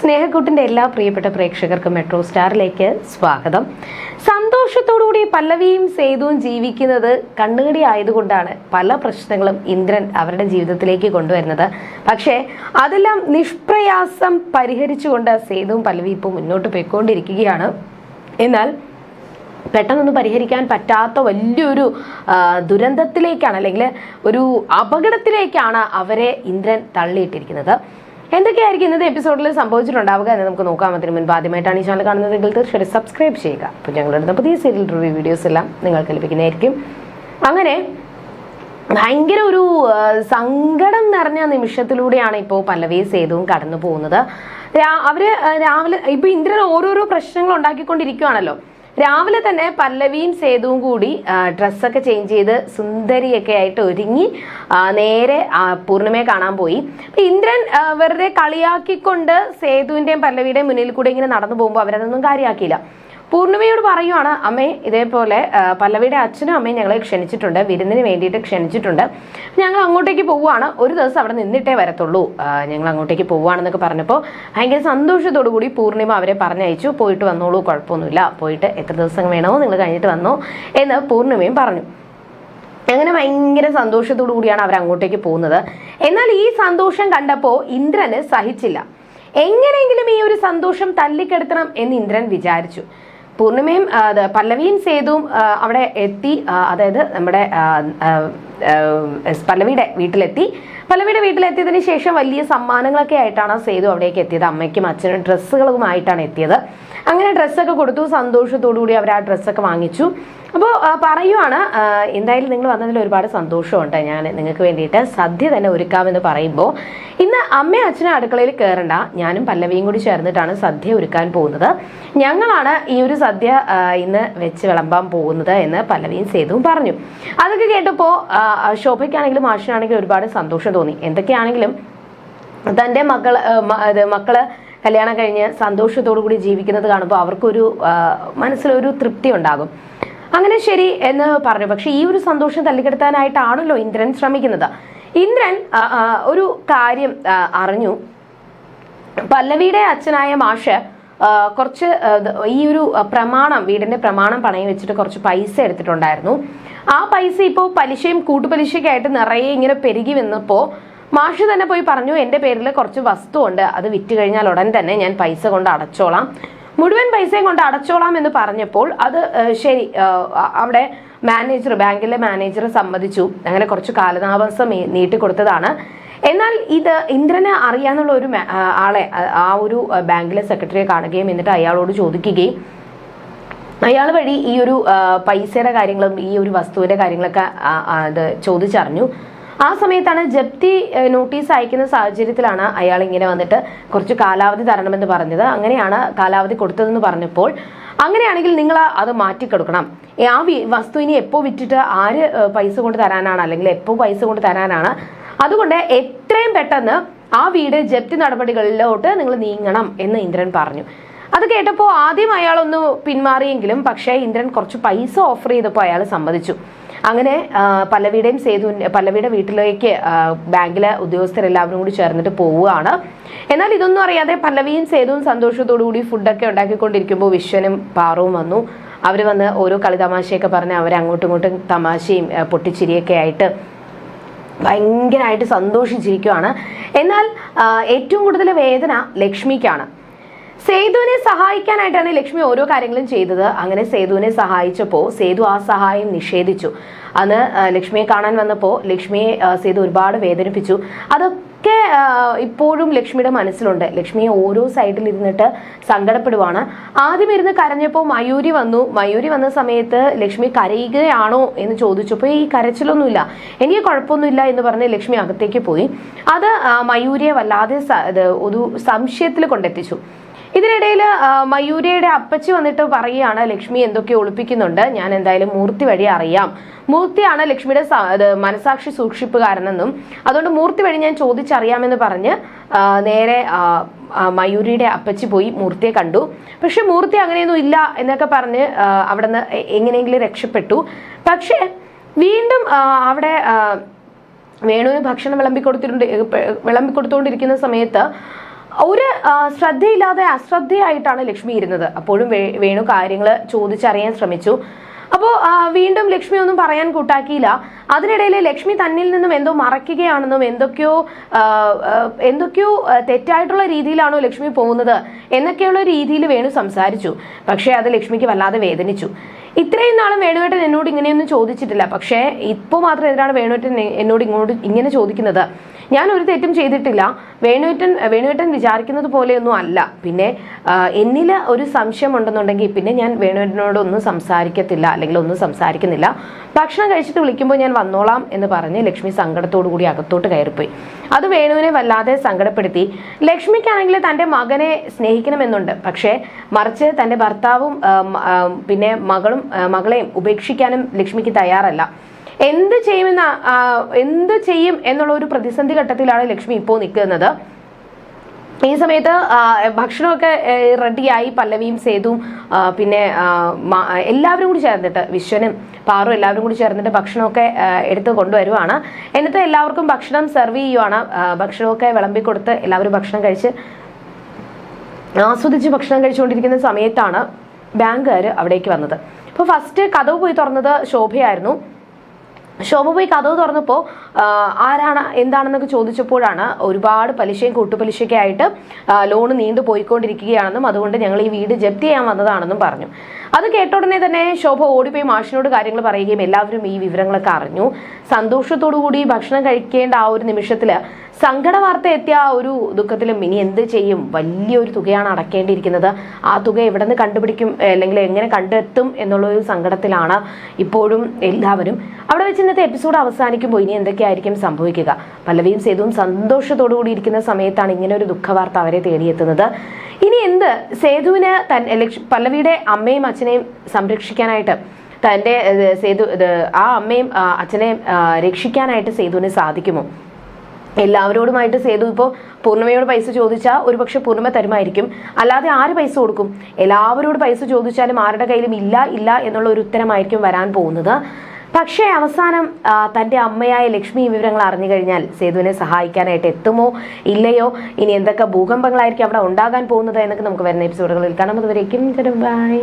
സ്നേഹക്കൂട്ടിന്റെ എല്ലാ പ്രിയപ്പെട്ട പ്രേക്ഷകർക്കും മെട്രോ സ്റ്റാറിലേക്ക് സ്വാഗതം. സന്തോഷത്തോടുകൂടി പല്ലവിയും സേതുവും ജീവിക്കുന്നത് കണ്ണുകടി ആയതുകൊണ്ടാണ് പല പ്രശ്നങ്ങളും ഇന്ദ്രൻ അവരുടെ ജീവിതത്തിലേക്ക് കൊണ്ടുവരുന്നത്. പക്ഷേ അതെല്ലാം നിഷ്പ്രയാസം പരിഹരിച്ചുകൊണ്ട് സേതുവും പല്ലവി ഇപ്പോൾ മുന്നോട്ട് പോയിക്കൊണ്ടിരിക്കുകയാണ്. എന്നാൽ പെട്ടെന്നൊന്നും പരിഹരിക്കാൻ പറ്റാത്ത വലിയൊരു ദുരന്തത്തിലേക്കാണ് അല്ലെങ്കിൽ ഒരു അപകടത്തിലേക്കാണ് അവരെ ഇന്ദ്രൻ തള്ളിയിട്ടിരിക്കുന്നത്. എന്തൊക്കെയായിരിക്കും ഇന്നത്തെ എപ്പിസോഡിൽ സംഭവിച്ചിട്ടുണ്ടാവുക എന്ന് നമുക്ക് നോക്കാം. അതിന് മുൻപ് ആദ്യമായിട്ടാണ് ഈ ചാനൽ കാണുന്നതെങ്കിൽ തീർച്ചയായിട്ടും സബ്സ്ക്രൈബ് ചെയ്യുക. അപ്പോൾ ഞങ്ങളുടെ പുതിയ സീരിയൽ റിവ്യൂ വീഡിയോസ് എല്ലാം നിങ്ങൾക്ക് ലഭിക്കുന്നതായിരിക്കും. അങ്ങനെ ഭയങ്കര ഒരു സങ്കടം നിറഞ്ഞ നിമിഷത്തിലൂടെയാണ് ഇപ്പോൾ പല്ലവി സേതുവും കടന്നു പോകുന്നത് അവർ രാവിലെ ഇപ്പൊ ഇന്ദ്രൻ ഓരോരോ പ്രശ്നങ്ങൾ ഉണ്ടാക്കിക്കൊണ്ടിരിക്കുവാണല്ലോ. രാവിലെ തന്നെ പല്ലവിയും സേതുവും കൂടി ഡ്രസ്സൊക്കെ ചേഞ്ച് ചെയ്ത് സുന്ദരിയൊക്കെ ആയിട്ട് ഒരുങ്ങി നേരെ പൂർണിമയെ കാണാൻ പോയി. ഇന്ദ്രൻ വെറുതെ കളിയാക്കിക്കൊണ്ട് സേതുവിന്റെയും പല്ലവിയുടെയും മുന്നിൽ കൂടെ ഇങ്ങനെ നടന്നു പോകുമ്പോൾ അവരതൊന്നും കാര്യമാക്കിയില്ല പൂർണിമയോട് പറയുവാണ് അമ്മേ ഇതേപോലെ പല്ലവിയുടെ അച്ഛനും അമ്മയും ഞങ്ങളെ ക്ഷണിച്ചിട്ടുണ്ട് വിരുന്നിന് വേണ്ടിയിട്ട് ക്ഷണിച്ചിട്ടുണ്ട്. ഞങ്ങൾ അങ്ങോട്ടേക്ക് പോവുകയാണ് ഒരു ദിവസം അവിടെ നിന്നിട്ടേ വരത്തുള്ളൂ. ഞങ്ങൾ അങ്ങോട്ടേക്ക് പോവുകയാണെന്നൊക്കെ പറഞ്ഞപ്പോൾ ഭയങ്കര സന്തോഷത്തോടു കൂടി പൂർണിമ അവരെ പറഞ്ഞയച്ചു. പോയിട്ട് വന്നോളൂ കുഴപ്പമൊന്നുമില്ല. പോയിട്ട് എത്ര ദിവസം വേണമോ നിങ്ങൾ കഴിഞ്ഞിട്ട് വന്നോ എന്ന് പൂർണിമയും പറഞ്ഞു. അങ്ങനെ ഭയങ്കര സന്തോഷത്തോടു കൂടിയാണ് അവർ അങ്ങോട്ടേക്ക് പോകുന്നത്. എന്നാൽ ഈ സന്തോഷം കണ്ടപ്പോൾ ഇന്ദ്രന് സഹിച്ചില്ല. എങ്ങനെയെങ്കിലും ഈ ഒരു സന്തോഷം തല്ലിക്കെടുത്തണം എന്ന് ഇന്ദ്രൻ വിചാരിച്ചു. പൂർണിമയും പല്ലവിയും സേതുവും അവിടെ എത്തി അതായത് നമ്മുടെ പല്ലവിയുടെ വീട്ടിലെത്തി. പല്ലവിയുടെ വീട്ടിലെത്തിയതിന് ശേഷം വലിയ സമ്മാനങ്ങളൊക്കെ ആയിട്ടാണ് സേതു അവിടേക്ക് എത്തിയത്. അമ്മയ്ക്കും അച്ഛനും ഡ്രസ്സുകളുമായിട്ടാണ് എത്തിയത്. അങ്ങനെ ഡ്രസ്സൊക്കെ കൊടുത്തു. സന്തോഷത്തോടു കൂടി അവർ ആ ഡ്രസ്സൊക്കെ വാങ്ങിച്ചു. അപ്പോൾ പറയുവാണ് എന്തായാലും നിങ്ങൾ വന്നതിൽ ഒരുപാട് സന്തോഷമുണ്ട്. ഞാൻ നിങ്ങൾക്ക് വേണ്ടിയിട്ട് സദ്യ തന്നെ ഒരുക്കാമെന്ന് പറയുമ്പോൾ ഇന്ന് അമ്മയും അച്ഛനും അടുക്കളയിൽ കയറണ്ട ഞാനും പല്ലവിയും കൂടി ചേർന്നിട്ടാണ് സദ്യ ഒരുക്കാൻ പോകുന്നത്. ഞങ്ങളാണ് ഈ ഒരു സദ്യ ഇന്ന് വെച്ച് വിളമ്പാൻ പോകുന്നത് എന്ന് പല്ലവിയും സേതുവും പറഞ്ഞു. അതൊക്കെ കേട്ടപ്പോൾ ശോഭയ്ക്കാണെങ്കിലും ആഷിനാണെങ്കിലും ഒരുപാട് സന്തോഷം തോന്നി. എന്തൊക്കെയാണെങ്കിലും തന്റെ മക്കൾ മക്കൾ കല്യാണം കഴിഞ്ഞ് സന്തോഷത്തോടു കൂടി ജീവിക്കുന്നത് കാണുമ്പോൾ അവർക്കൊരു മനസ്സിലൊരു തൃപ്തി ഉണ്ടാകും. അങ്ങനെ ശരി എന്ന് പറഞ്ഞു. പക്ഷെ ഈ ഒരു സന്തോഷം തല്ലിക്കെടുത്താനായിട്ടാണല്ലോ ഇന്ദ്രൻ ശ്രമിക്കുന്നത്. ഇന്ദ്രൻ ഒരു കാര്യം അറിഞ്ഞു. പല്ലവിയുടെ അച്ഛനായ മാഷ് കുറച്ച് ഈ ഒരു പ്രമാണം വീടിന്റെ പ്രമാണം പണയം വെച്ചിട്ട് കുറച്ച് പൈസ എടുത്തിട്ടുണ്ടായിരുന്നു. ആ പൈസ ഇപ്പോൾ പലിശയും കൂട്ടുപലിശയൊക്കെ ആയിട്ട് നിറയെ ഇങ്ങനെ പെരുകി വന്നപ്പോൾ മാഷ് തന്നെ പോയി പറഞ്ഞു എന്റെ പേരിൽ കുറച്ച് വസ്തു ഉണ്ട് അത് വിറ്റ് കഴിഞ്ഞാൽ ഉടൻ തന്നെ ഞാൻ പൈസ കൊണ്ട് അടച്ചോളാം. മുഴുവൻ പൈസയും കൊണ്ട് അടച്ചോളാം എന്ന് പറഞ്ഞപ്പോൾ അത് ശരി അവിടെ മാനേജർ ബാങ്കിലെ മാനേജർ സമ്മതിച്ചു. അങ്ങനെ കുറച്ച് കാലതാമസം നീട്ടിക്കൊടുത്തതാണ് എന്നാൽ ഇത് ഇന്ദ്രനെ അറിയാന്നുള്ള ഒരു ആളെ ആ- ഒരു ബാങ്കിലെ സെക്രട്ടറിയെ കാണുകയും എന്നിട്ട് അയാളോട് ചോദിക്കുകയും അയാൾ വഴി ഈ ഒരു പൈസയുടെ കാര്യങ്ങളും ഈ ഒരു വസ്തുവിന്റെ കാര്യങ്ങളൊക്കെ ചോദിച്ചറിഞ്ഞു. ആ സമയത്താണ് ജപ്തി നോട്ടീസ് അയക്കുന്ന സാഹചര്യത്തിലാണ് അയാൾ ഇങ്ങനെ വന്നിട്ട് കുറച്ച് കാലാവധി തരണമെന്ന് പറഞ്ഞത്. അങ്ങനെയാണ് കാലാവധി കൊടുത്തതെന്ന് പറഞ്ഞപ്പോൾ. അങ്ങനെയാണെങ്കിൽ നിങ്ങൾ അത് മാറ്റിക്കൊടുക്കണം. ആ വസ്തു ഇനി എപ്പോൾ വിറ്റിട്ട് ആര് പൈസ കൊണ്ട് തരാനാണ്? അല്ലെങ്കിൽ എപ്പോൾ പൈസ കൊണ്ട് തരാനാണ്? അതുകൊണ്ട് എത്രയും പെട്ടെന്ന് ആ വീട് ജപ്തി നടപടികളിലോട്ട് നിങ്ങൾ നീങ്ങണം എന്ന് ഇന്ദ്രൻ പറഞ്ഞു. അത് കേട്ടപ്പോൾ ആദ്യം അയാളൊന്ന് പിന്മാറിയെങ്കിലും പക്ഷേ ഇന്ദ്രൻ കുറച്ച് പൈസ ഓഫർ ചെയ്തപ്പോൾ അയാൾ സമ്മതിച്ചു. അങ്ങനെ പല്ലവിയുടെയും സേതു പല്ലവിയുടെ വീട്ടിലേക്ക് ബാങ്കിലെ ഉദ്യോഗസ്ഥരെല്ലാവരും കൂടി ചേർന്നിട്ട് പോവുകയാണ്. എന്നാൽ ഇതൊന്നും അറിയാതെ പല്ലവിയും സേതുവും സന്തോഷത്തോടു കൂടി ഫുഡൊക്കെ ഉണ്ടാക്കിക്കൊണ്ടിരിക്കുമ്പോൾ വിശ്വനും പാറവും വന്നു. അവർ വന്ന് ഓരോ കളി തമാശയൊക്കെ പറഞ്ഞ് അവർ അങ്ങോട്ടും ഇങ്ങോട്ടും തമാശയും പൊട്ടിച്ചിരിയൊക്കെ ആയിട്ട് ഭയങ്കരമായിട്ട് സന്തോഷിച്ചിരിക്കുവാണ്. എന്നാൽ ഏറ്റവും കൂടുതൽ വേദന ലക്ഷ്മിക്കാണ്. സേതുവിനെ സഹായിക്കാനായിട്ടാണ് ലക്ഷ്മി ഓരോ കാര്യങ്ങളും ചെയ്തത്. അങ്ങനെ സേതുവിനെ സഹായിച്ചപ്പോൾ സേതു ആ സഹായം നിഷേധിച്ചു. അന്ന് ലക്ഷ്മിയെ കാണാൻ വന്നപ്പോൾ ലക്ഷ്മിയെ സേതു ഒരുപാട് വേദനിപ്പിച്ചു. അതൊക്കെ ഇപ്പോഴും ലക്ഷ്മിയുടെ മനസ്സിലുണ്ട്. ലക്ഷ്മിയെ ഓരോ സൈഡിൽ ഇരുന്നിട്ട് സങ്കടപ്പെടുവാണ്. ആദ്യം ഇരുന്ന് കരഞ്ഞപ്പോൾ മയൂരി വന്നു. മയൂരി വന്ന സമയത്ത് ലക്ഷ്മി കരയുകയാണോ എന്ന് ചോദിച്ചപ്പോൾ ഈ കരച്ചിലൊന്നുമില്ല. എനിക്ക് കുഴപ്പമൊന്നുമില്ല എന്ന് പറഞ്ഞ് ലക്ഷ്മി അകത്തേക്ക് പോയി. അത് മയൂരിയെ വല്ലാതെ ഒരു സംശയത്തിൽ കൊണ്ടെത്തിച്ചു. ഇതിനിടയിൽ മയൂരയുടെ അപ്പച്ചി വന്നിട്ട് പറയുകയാണ് ലക്ഷ്മി എന്തൊക്കെ ഒളിപ്പിക്കുന്നുണ്ട്. ഞാൻ എന്തായാലും മൂർത്തി വഴി അറിയാം. മൂർത്തിയാണ് ലക്ഷ്മിയുടെ മനസാക്ഷി സൂക്ഷിപ്പുകാരനെന്നും. അതുകൊണ്ട് മൂർത്തി വഴി ഞാൻ ചോദിച്ചറിയാമെന്ന് പറഞ്ഞ് നേരെ മയൂരിയുടെ അപ്പച്ചി പോയി മൂർത്തിയെ കണ്ടു. പക്ഷെ മൂർത്തി അങ്ങനെയൊന്നും ഇല്ല എന്നൊക്കെ പറഞ്ഞ് അവിടെ എ- എങ്ങനെയെങ്കിലും രക്ഷപ്പെട്ടു. പക്ഷേ വീണ്ടും അവിടെ വേണുവിന് ഭക്ഷണം വിളമ്പി കൊടുത്തിട്ടുണ്ട് വിളമ്പി കൊടുത്തുകൊണ്ടിരിക്കുന്ന സമയത്ത് ഒരു ശ്രദ്ധയില്ലാതെ അശ്രദ്ധയായിട്ടാണ് ലക്ഷ്മി ഇരുന്നത്. അപ്പോഴും വേണു കാര്യങ്ങൾ ചോദിച്ചറിയാൻ ശ്രമിച്ചു. അപ്പോൾ വീണ്ടും ലക്ഷ്മി ഒന്നും പറയാൻ കൂട്ടാക്കിയില്ല. അതിനിടയിൽ ലക്ഷ്മി തന്നിൽ നിന്നും എന്തോ മറയ്ക്കുകയാണെന്നും എന്തൊക്കെയോ എന്തൊക്കെയോ തെറ്റായിട്ടുള്ള രീതിയിലാണോ ലക്ഷ്മി പോകുന്നത് എന്നൊക്കെയുള്ള രീതിയിൽ വേണു സംസാരിച്ചു. പക്ഷേ അത് ലക്ഷ്മിക്ക് വല്ലാതെ വേദനിച്ചു. ഇത്രയും നാളും വേണുവേട്ടൻ എന്നോട് ഇങ്ങനെയൊന്നും ചോദിച്ചിട്ടില്ല. പക്ഷേ ഇപ്പോൾ മാത്രം എന്തിനാണ് വേണുവേട്ടൻ എന്നോട് ഇങ്ങോട്ട് ഇങ്ങനെ ചോദിക്കുന്നത്? ഞാൻ ഒരു തെറ്റും ചെയ്തിട്ടില്ല. വേണുവേറ്റൻ വേണുവേട്ടൻ വിചാരിക്കുന്നത് പോലെയൊന്നും അല്ല. പിന്നെ എന്നിൽ ഒരു സംശയം ഉണ്ടെന്നുണ്ടെങ്കിൽ പിന്നെ ഞാൻ വേണുവേട്ടനോടൊന്നും സംസാരിക്കത്തില്ല അല്ലെങ്കിൽ ഒന്നും സംസാരിക്കുന്നില്ല. ഭക്ഷണം കഴിച്ചിട്ട് വിളിക്കുമ്പോൾ ഞാൻ വന്നോളാം എന്ന് പറഞ്ഞ് ലക്ഷ്മി സങ്കടത്തോടു കൂടി അകത്തോട്ട് കയറിപ്പോയി. അത് വേണുവിനെ വല്ലാതെ സങ്കടപ്പെടുത്തി. ലക്ഷ്മിക്കാണെങ്കിൽ തന്റെ മകനെ സ്നേഹിക്കണമെന്നുണ്ട്. പക്ഷേ മറിച്ച് തന്റെ ഭർത്താവും പിന്നെ മകളും മകളെയും ഉപേക്ഷിക്കാനും ലക്ഷ്മിക്ക് തയ്യാറല്ല. എന്ത് ചെയ്യുമെന്ന എന്ത് ചെയ്യും എന്നുള്ള ഒരു പ്രതിസന്ധി ഘട്ടത്തിലാണ് ലക്ഷ്മി ഇപ്പോൾ നിൽക്കുന്നത്. ഈ സമയത്ത് ഭക്ഷണമൊക്കെ റെഡിയായി. പല്ലവിയും സേതുവും പിന്നെ എല്ലാവരും കൂടി ചേർന്നിട്ട് വിശ്വനും പാറും എല്ലാവരും കൂടി ചേർന്നിട്ട് ഭക്ഷണമൊക്കെ എടുത്ത് കൊണ്ടുവരുവാണ്. എന്നിട്ട് എല്ലാവർക്കും ഭക്ഷണം സെർവ് ചെയ്യുവാണ്. ഭക്ഷണമൊക്കെ വിളമ്പി കൊടുത്ത് എല്ലാവരും ഭക്ഷണം കഴിച്ച് ആസ്വദിച്ച് ഭക്ഷണം കഴിച്ചുകൊണ്ടിരിക്കുന്ന സമയത്താണ് ബാങ്കുകാർ അവിടേക്ക് വന്നത്. അപ്പോൾ ഫസ്റ്റ് കഥവ് പോയി തുറന്നത് ശോഭയായിരുന്നു. ശോഭ പോയി കഥവ് തുറന്നപ്പോൾ ആരാണ് എന്താണെന്നൊക്കെ ചോദിച്ചപ്പോഴാണ് ഒരുപാട് പലിശയും കൂട്ടുപലിശയൊക്കെ ആയിട്ട് ലോൺ നീണ്ടു പോയിക്കൊണ്ടിരിക്കുകയാണെന്നും അതുകൊണ്ട് ഞങ്ങൾ ഈ വീട് ജപ്തി ചെയ്യാൻ വന്നതാണെന്നും പറഞ്ഞു. അത് കേട്ട ഉടനെ തന്നെ ശോഭ ഓടിപ്പോയി മാഷിനോട് കാര്യങ്ങൾ പറയുകയും എല്ലാവരും ഈ വിവരങ്ങളൊക്കെ അറിഞ്ഞു. സന്തോഷത്തോടു കൂടി ഭക്ഷണം കഴിക്കേണ്ട ആ ഒരു നിമിഷത്തിൽ സങ്കട വാർത്ത എത്തിയ ആ ഒരു ദുഃഖത്തിലും ഇനി എന്ത് ചെയ്യും? വലിയൊരു തുകയാണ് അടക്കേണ്ടിയിരിക്കുന്നത്. ആ തുക എവിടെ നിന്ന് കണ്ടുപിടിക്കും അല്ലെങ്കിൽ എങ്ങനെ കണ്ടെത്തും എന്നുള്ള ഒരു സങ്കടത്തിലാണ് ഇപ്പോഴും എല്ലാവരും അവിടെ വെച്ച് ഇന്നത്തെ എപ്പിസോഡ് അവസാനിക്കുമ്പോൾ ഇനി എന്തൊക്കെയായിരിക്കും സംഭവിക്കുക? പല്ലവിയും സേതുവും സന്തോഷത്തോടു കൂടി ഇരിക്കുന്ന സമയത്താണ് ഇങ്ങനെ ഒരു ദുഃഖവാർത്ത അവരെ തേടിയെത്തുന്നത്. ഇനി എന്ത്? സേതുവിന് തൻ പല്ലവിയുടെ അമ്മയും അച്ഛനെയും സംരക്ഷിക്കാനായിട്ട് തന്റെ സേതു ആ അമ്മയും അച്ഛനെയും രക്ഷിക്കാനായിട്ട് സേതുവിന് സാധിക്കുമോ? എല്ലാവരോടുമായിട്ട് സേതു ഇപ്പോൾ പൂർണിമയോട് പൈസ ചോദിച്ചാൽ ഒരുപക്ഷെ പൂർണിമ തരുമായിരിക്കും. അല്ലാതെ ആര് പൈസ കൊടുക്കും? എല്ലാവരോട് പൈസ ചോദിച്ചാലും ആരുടെ കയ്യിലും ഇല്ല ഇല്ല എന്നുള്ള ഒരു ഉത്തരമായിരിക്കും വരാൻ പോകുന്നത്. പക്ഷേ അവസാനം തന്റെ അമ്മയായ ലക്ഷ്മി വിവരങ്ങൾ അറിഞ്ഞു കഴിഞ്ഞാൽ സേതുവിനെ സഹായിക്കാനായിട്ട് എത്തുമോ ഇല്ലയോ? ഇനി എന്തൊക്കെ ഭൂകമ്പങ്ങളായിരിക്കും അവിടെ ഉണ്ടാകാൻ പോകുന്നത് എന്നൊക്കെ നമുക്ക് വരുന്ന എപ്പിസോഡുകളിൽ കാണാം. അതുവരേക്കും ബൈ